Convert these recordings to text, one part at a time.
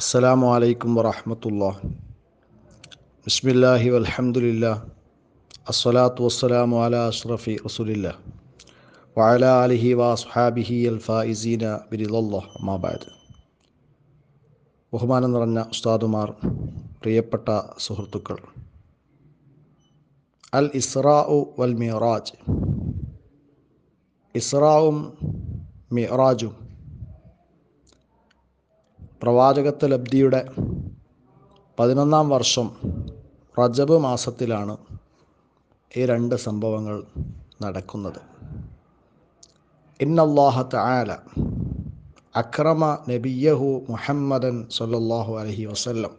അസ്സലാമു അലൈക്കും വറഹമത്തുള്ള ബിസ്മില്ലാഹി വൽഹമുല്ല അസ്സലാത്തു വസ്സലാമു അലാ അഷ്റഫി റസൂലില്ല വഅല അലിഹി വസ്ഹാബിഹി അൽ ഫായിസീന ബിരിദല്ലാഹ് അമ്മാബാദ് ബഹുമാനം നിറഞ്ഞ ഉസ്താദുമാർ പ്രിയപ്പെട്ട സുഹൃത്തുക്കൾ. അൽ ഇസ്രാഉ വൽ മിറാജ്. ഇസ്രാവും മിറാജും പ്രവാചകത്വ ലബ്ധിയുടെ പതിനൊന്നാം വർഷം റജബ് മാസത്തിലാണ് ഈ രണ്ട് സംഭവങ്ങൾ നടക്കുന്നത്. ഇന്നല്ലാഹ ആല അക്രമ നബിയഹു മുഹമ്മദൻ സല്ലാഹു അലഹി വസല്ലം.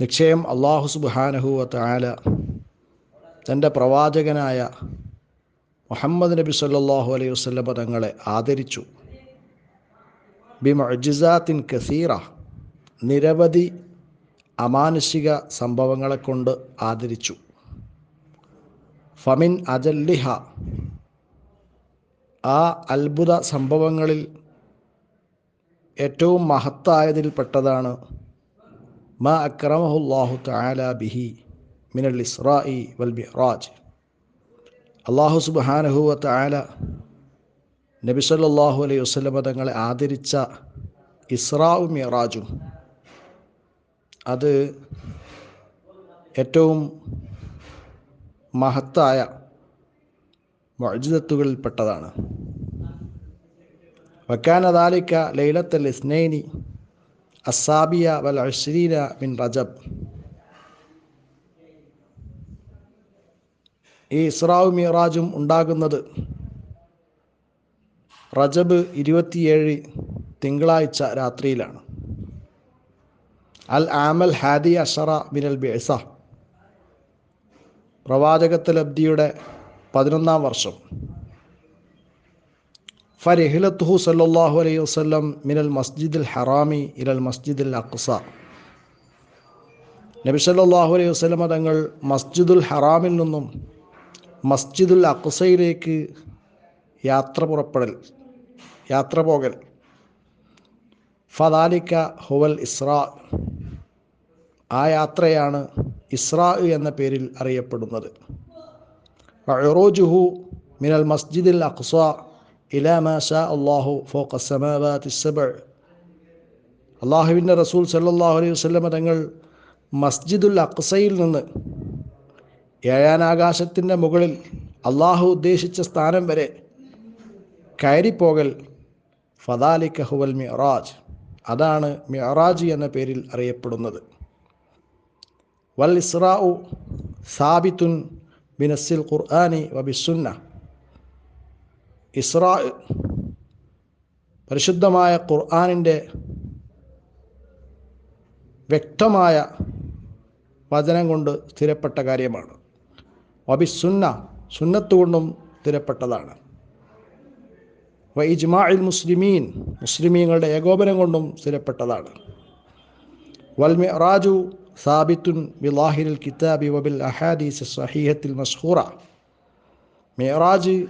നിശ്ചയം അള്ളാഹു സുബ്ഹാനഹു തആല തന്റെ പ്രവാചകനായ മുഹമ്മദ് നബി സല്ലാഹു അലൈഹി വസ്ല്ലം തങ്ങളെ ആദരിച്ചു. ബിമൊജിസാത്തിൻ കസീറ നിരവധി അമാനുഷിക സംഭവങ്ങളെ കൊണ്ട് ആദരിച്ചു. ഫമിൻ അജല്ലിഹ ആ അത്ഭുത സംഭവങ്ങളിൽ ഏറ്റവും മഹത്തായതിൽ പെട്ടതാണ് മ അക്രമഹുല്ലാഹു തആല ബിഹി മിനൽ ഇസ്രായി വൽ മിഹ്റാജ് അള്ളാഹു സുബ്ഹാനഹു വ തആല നബി സല്ലാഹു അലൈഹി വസ്ലമ തങ്ങളെ ആദരിച്ച ഇസ്രാവും മിറാജും. അത് ഏറ്റവും മഹത്തായ മൊഴിതത്തുകളിൽപ്പെട്ടതാണ് വക്കാന ദാലിക്ക ലൈലത്തൽ ഇസ്നൈനി അസാബിയ വൽ അഷ്രീന ബിൻ റജബ്. ഈ ഇസ്രാവും മിറാജും ഉണ്ടാകുന്നത് റജബ് ഇരുപത്തിയേഴ് തിങ്കളാഴ്ച രാത്രിയിലാണ്. അൽ ആമൽ ഹാദി അഷറ ബിനൽ ബേസ പ്രവാചകത്ത് ലബ്ധിയുടെ പതിനൊന്നാം വർഷം. ഫരിഹിലത്തുഹു സല്ലാഹു അലൈഹി വസ്ലം മിനൽ മസ്ജിദുൽ ഹറാമി ഇലൽ മസ്ജിദുൽ അഖ്സ നബി സല്ലാഹു അലൈഹി വസ്ലമ തങ്ങൾ മസ്ജിദുൽ ഹറാമിൽ നിന്നും മസ്ജിദുൽ അഖ്സയിലേക്ക് യാത്ര പുറപ്പെടൽ യാത്ര പോകൽ. ഫദാലിക്ക ഹുവൽ ഇസ്രാ. ആ യാത്രയാണ് ഇസ്രാ എന്ന പേരിൽ അറിയപ്പെടുന്നത്. വഅറൂജുഹു മിനൽ മസ്ജിദിൽ അഖ്സ ഇലാ അള്ളാഹു ഫൗഖ അള്ളാഹുവിന്റെ റസൂൽ സല്ലാഹു അലൈഹി വസ്ലമ തങ്ങൾ മസ്ജിദുൽ അഖ്സയിൽ നിന്ന് ഏഴാനാകാശത്തിന്റെ മുകളിൽ അള്ളാഹു ഉദ്ദേശിച്ച സ്ഥാനം വരെ കയറിപ്പോകൽ ഫദാലിക്ക ഹുവൽ മിറാജ് അതാണ് മിറാജ് എന്ന പേരിൽ അറിയപ്പെടുന്നത്. വൽ ഇസ്രാഉ സാബിത്തുൻ ബിനസ്സിൽ ഖുർആാനി വബിസുന്ന ഇസ്രാ പരിശുദ്ധമായ ഖുർആാനിന്റെ വ്യക്തമായ വചനം കൊണ്ട് സ്ഥിരപ്പെട്ട കാര്യമാണ്. വബിസുന്ന സുന്നത്തുകൊണ്ടും സ്ഥിരപ്പെട്ടതാണ്. വ ഇജ്മാഇൽ മുസ്ലിമീൻ മുസ്ലിമീങ്ങളുടെ ഏകോപനം കൊണ്ടും സ്ഥിരപ്പെട്ടതാണ്. വൽ മിറാജു സാബിത്തുൻ ബിലാഹിൽ കിതാബി വബിൽ അഹാദീസ് സഹീഹത്തിൽ മസ്ഹൂറ. മിറാജ്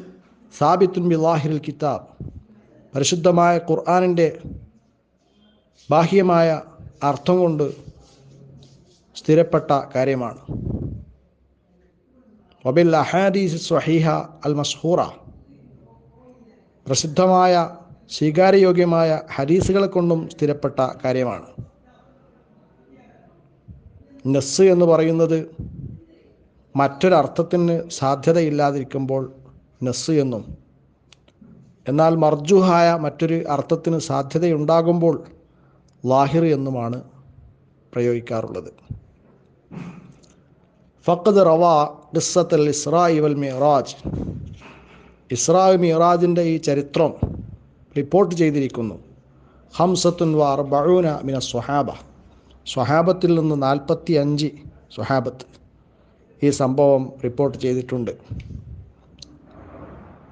സാബിത്തുൻ ബിലാഹിൽ കിതാബ് പരിശുദ്ധമായ ഖുർആാനിന്റെ ബാഹ്യമായ അർത്ഥം കൊണ്ട് സ്ഥിരപ്പെട്ട കാര്യമാണ്. വബിൽ അഹാദീസ് സഹീഹ അൽ മസ്ഹൂറ. പ്രസിദ്ധമായ സ്വീകാര്യയോഗ്യമായ ഹരീസുകളെ കൊണ്ടും സ്ഥിരപ്പെട്ട കാര്യമാണ്. നസ് എന്ന് പറയുന്നത് മറ്റൊരർത്ഥത്തിന് സാധ്യതയില്ലാതിരിക്കുമ്പോൾ നസ് എന്നും. എന്നാൽ മർജുഹായ മറ്റൊരു അർത്ഥത്തിന് സാധ്യതയുണ്ടാകുമ്പോൾ ലാഹിർ എന്നുമാണ് പ്രയോഗിക്കാറുള്ളത്. ഫഖദ് റവ ഡിസ്സത്തൽ ഇസ്രായി വൽ മിറാജ്. ഇസ്രാ മിറാജിന്റെ ഈ ചരിത്രം റിപ്പോർട്ട് ചെയ്തിരിക്കുന്നു. ഹംസത്തുൻ വാർ ബഴൂന മിന സ്വഹാബ. സ്വഹാബത്തിൽ നിന്ന് നാൽപ്പത്തി അഞ്ച് സ്വഹാബത്ത് ഈ സംഭവം റിപ്പോർട്ട് ചെയ്തിട്ടുണ്ട്.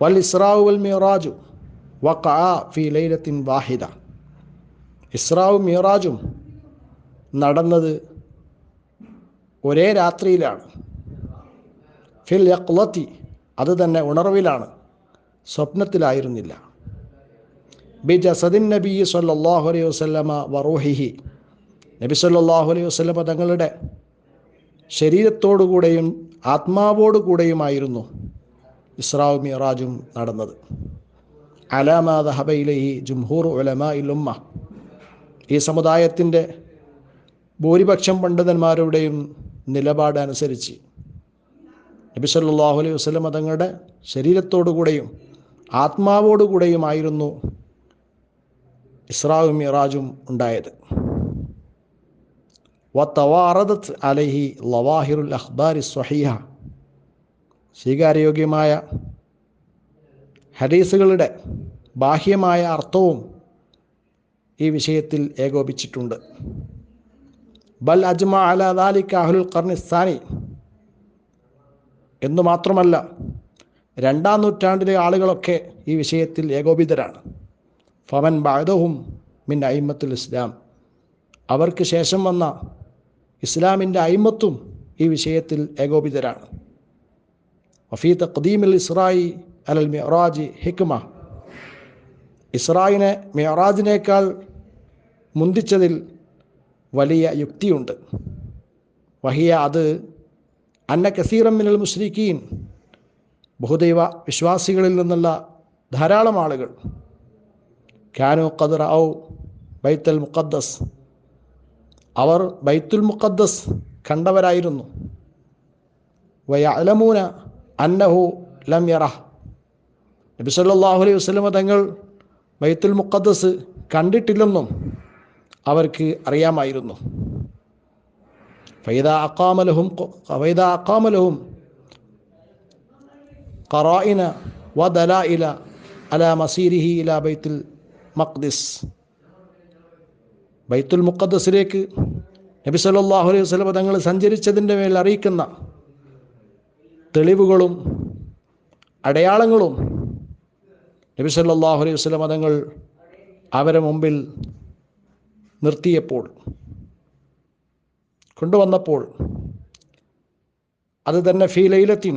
വൽ ഇസ്രാവു വൽ മിറാജു വഖ ഫി ലൈലത്തിൻ വാഹിദ. ഇസ്രാവും മിറാജും നടന്നത് ഒരേ രാത്രിയിലാണ്. ഫിൽ യക്ലത്തി അത് തന്നെ ഉണർവിലാണ്. സ്വപ്നത്തിലായിരുന്നില്ല. ബി ജസദിൻ നബി സല്ലാഹു അലൈഹി വസ്ലമ വറൂഹിഹി നബി സല്ലാഹു അലൈഹി വസ്ലമ തങ്ങളുടെ ശരീരത്തോടുകൂടെയും ആത്മാവോടുകൂടെയുമായിരുന്നു ഇസ്രാവ് മിറാജും നടന്നത്. അലാമാദ ഈ ജുംഹൂർ ഉലമ ഇലുമ്മ ഈ സമുദായത്തിന്റെ ഭൂരിപക്ഷം പണ്ഡിതന്മാരുടെയും നിലപാട് അനുസരിച്ച് നബി സല്ലാഹു അലൈഹി വസ്ലം തങ്ങളുടെ ശരീരത്തോടുകൂടെയും ആത്മാവോടുകൂടെയുമായിരുന്നു ഇസ്രാവും മിറാജും ഉണ്ടായത്. വത്തവാറദത്ത് അലഹി ലവാഹിറുൽ അഖ്ബാരി സ്വഹിഹ. സ്വീകാരയോഗ്യമായ ഹദീസുകളുടെ ബാഹ്യമായ അർത്ഥവും ഈ വിഷയത്തിൽ ഏകോപിച്ചിട്ടുണ്ട്. ബൽ അജ്മ അല ദാലിക അഹ്ലുൽ കർണിസ്ഥാനി എന്നു മാത്രമല്ല രണ്ടാം നൂറ്റാണ്ടിലെ ആളുകളൊക്കെ ഈ വിഷയത്തിൽ ഏകോപിതരാണ്. ഫമൻ ബാഗവും മിൻ അയിമത്തുൽ ഇസ്ലാം. അവർക്ക് ശേഷം വന്ന ഇസ്ലാമിന്റെ അയിമത്തും ഈ വിഷയത്തിൽ ഏകോപിതരാണ്. വഫീ തഖദീമിൽ ഇസ്രായി അലൽ മിറാജ് ഹിക്മ. ഇസ്രായിനെ മിറാജിനേക്കാൾ മുന്തിച്ചതിൽ വലിയ യുക്തിയുണ്ട്. വഹിയ അത് അന്ന കസീറം മിനൽ മുസ്ലിക്കീൻ ബഹുദൈവ വിശ്വാസികളിൽ നിന്നുള്ള ധാരാളം ആളുകൾ. ഖാനു ഖദർ ഔ ബൈത്തൽ മുഖദ്ദസ്. അവർ ബൈത്തുൽ മുഖദ്ദസ് കണ്ടവരായിരുന്നു. വയലമൂന അന്നഹു ലം യറഹ്. നബി സല്ലല്ലാഹു അലൈഹി വസ്ലമ തങ്ങൾ ബൈത്തുൽ മുഖദ്ദസ് കണ്ടിട്ടില്ലെന്നും അവർക്ക് അറിയാമായിരുന്നു. ഫൈദ അക്കാമലഹും ഫൈദ അക്കാമലഹും ഖറായിന വ ദലായില അല മസീരിഹി ഇല ബൈത്തുൽ മഖ്ദിസ്. ബൈത്തുൽ മുഖദ്ദസിലേക്ക് നബി സല്ലല്ലാഹു അലൈഹി വസല്ലമ തങ്ങൾ സഞ്ചരിച്ചതിന്റെ മേൽ അറിയിക്കുന്ന തെളിവുകളും അടയാളങ്ങളും നബി സല്ലല്ലാഹു അലൈഹി വസല്ലമ തങ്ങൾ അവരെ മുമ്പിൽ നിർത്തിയപ്പോൾ കൊണ്ടുവന്നപ്പോൾ അത് തന്നെ ഫീ ലൈലത്തിൻ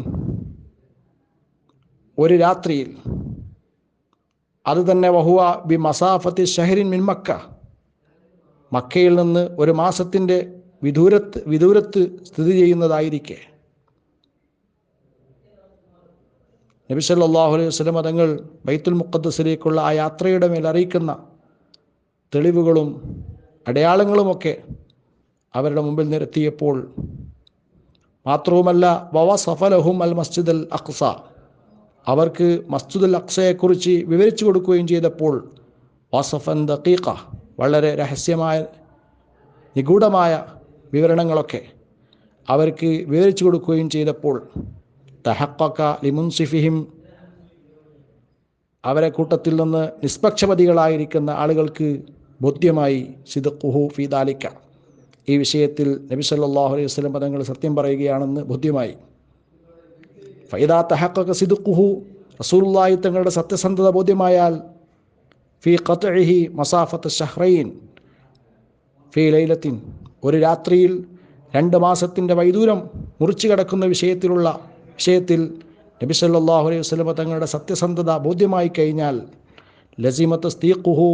ഒരു രാത്രിയിൽ. അത് തന്നെ വഹുവ ബി മസാഫത്തി ഷഹരിൻ മിൻ മക്ക. മക്കയിൽ നിന്ന് ഒരു മാസത്തിന്റെ വിദൂരത്ത് വിദൂരത്ത് സ്ഥിതി ചെയ്യുന്നതായിരിക്കെ. നബി സല്ലല്ലാഹു അലൈഹി വസ്ലം തങ്ങൾ ബൈത്തുൽ മുക്കദ്സിലേക്കുള്ള ആ യാത്രയുടെ മേൽ അറിയിക്കുന്ന തെളിവുകളും അടയാളങ്ങളുമൊക്കെ അവരുടെ മുമ്പിൽ നിരത്തിയപ്പോൾ മാത്രവുമല്ല വവ സഫലഹും അൽ മസ്ജിദ് അൽ അഖ്സ. അവർക്ക് മസ്ജിദുൽ അക്സയെക്കുറിച്ച് വിവരിച്ചു കൊടുക്കുകയും ചെയ്തപ്പോൾ വാസഫൻ ദഖീഖ വളരെ രഹസ്യമായ നിഗൂഢമായ വിവരണങ്ങളൊക്കെ അവർക്ക് വിവരിച്ചു കൊടുക്കുകയും ചെയ്തപ്പോൾ തഹക്കക്ക ലിമുൻസിഫിഹിം അവരെ കൂട്ടത്തിൽ നിന്ന് നിഷ്പക്ഷപതികളായിരിക്കുന്ന ആളുകൾക്ക് ബോധ്യമായി സിദഖുഹു ഫീദാലിക്ക ഈ വിഷയത്തിൽ നബി സല്ലല്ലാഹു അലൈഹി വസല്ലം പദങ്ങൾ സത്യം പറയുകയാണെന്ന് ബോധ്യമായി. ഫൈദാ തഹക്കക സിദുക്കുഹു റസൂലുള്ളാഹി തങ്ങളുടെ സത്യസന്ധത ബോധ്യമായാൽ ഫി ഖത്ഇഹി മസാഫത്ത് ഷഹ്റൈൻ ഫി ലൈലത്തിൻ ഒരു രാത്രിയിൽ രണ്ട് മാസത്തിന്റെ വൈദൂരം മുറിച്ചു കിടക്കുന്ന വിഷയത്തിലുള്ള വിഷയത്തിൽ നബി സല്ലാഹു അലൈഹി വസ്ലമ തങ്ങളുടെ സത്യസന്ധത ബോധ്യമായി കഴിഞ്ഞാൽ ലസീമത്ത് സ്തീഖുഹു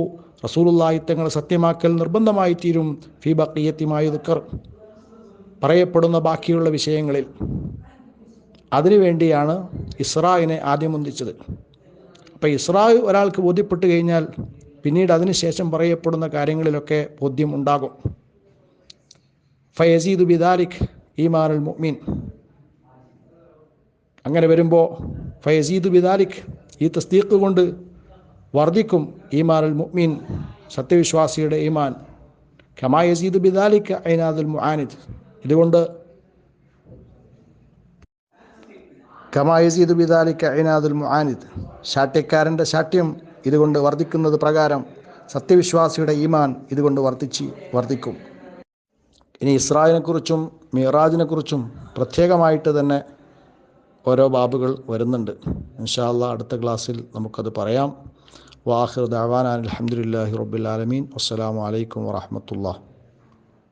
റസൂലുള്ളാഹി തങ്ങൾ സത്യമാക്കൽ നിർബന്ധമായി തീരും ഫി ബക്കിയത്തിമായി ദുക്കർ പറയപ്പെടുന്ന ബാക്കിയുള്ള വിഷയങ്ങളിൽ. അതിനുവേണ്ടിയാണ് ഇസ്രായിനെ ആദ്യം ഒന്നിച്ചത് അപ്പോൾ ഇസ്രാ ഒരാൾക്ക് ബോധ്യപ്പെട്ട് കഴിഞ്ഞാൽ പിന്നീട് അതിനുശേഷം പറയപ്പെടുന്ന കാര്യങ്ങളിലൊക്കെ ബോധ്യം ഉണ്ടാകും. ഫയസീദ് ബിദാലിഖ് ഈമാനുൽ മുഹ്മീൻ അങ്ങനെ വരുമ്പോൾ ഫയസീദ് ബിദാലിഖ് ഈ തസ്തീഖ് കൊണ്ട് വർദ്ധിക്കും ഈമാനുൽ മുഹ്മീൻ സത്യവിശ്വാസിയുടെ ഈമാൻ. ഖമായസീദ് ബിദാലിഖ് ഐനാദുൽ മുആനിദ്. ഇതുകൊണ്ട് കമായസീദ് ബിദാലിക്ക ഐനാദുൽ മുആനിദ്. ശാഠ്യക്കാരന്റെ ശാഠ്യം ഇതുകൊണ്ട് വർദ്ധിക്കുന്നത് പ്രകാരം സത്യവിശ്വാസിയുടെ ഈമാൻ ഇതുകൊണ്ട് വർദ്ധിച്ച് വർദ്ധിക്കും. ഇനി ഇസ്രായേലിനെക്കുറിച്ചും മിറാജിനെക്കുറിച്ചും പ്രത്യേകമായിട്ട് തന്നെ ഓരോ ബാബുകൾ വരുന്നുണ്ട്. ഇൻഷാല്ല അടുത്ത ക്ലാസ്സിൽ നമുക്കത് പറയാം. വാഹിർ ദാവാൻ അലഹമുല്ലാഹി റബ്ബുൽ ആലമീൻ. അസ്സലാമു അലൈക്കും വറഹമത്തുള്ള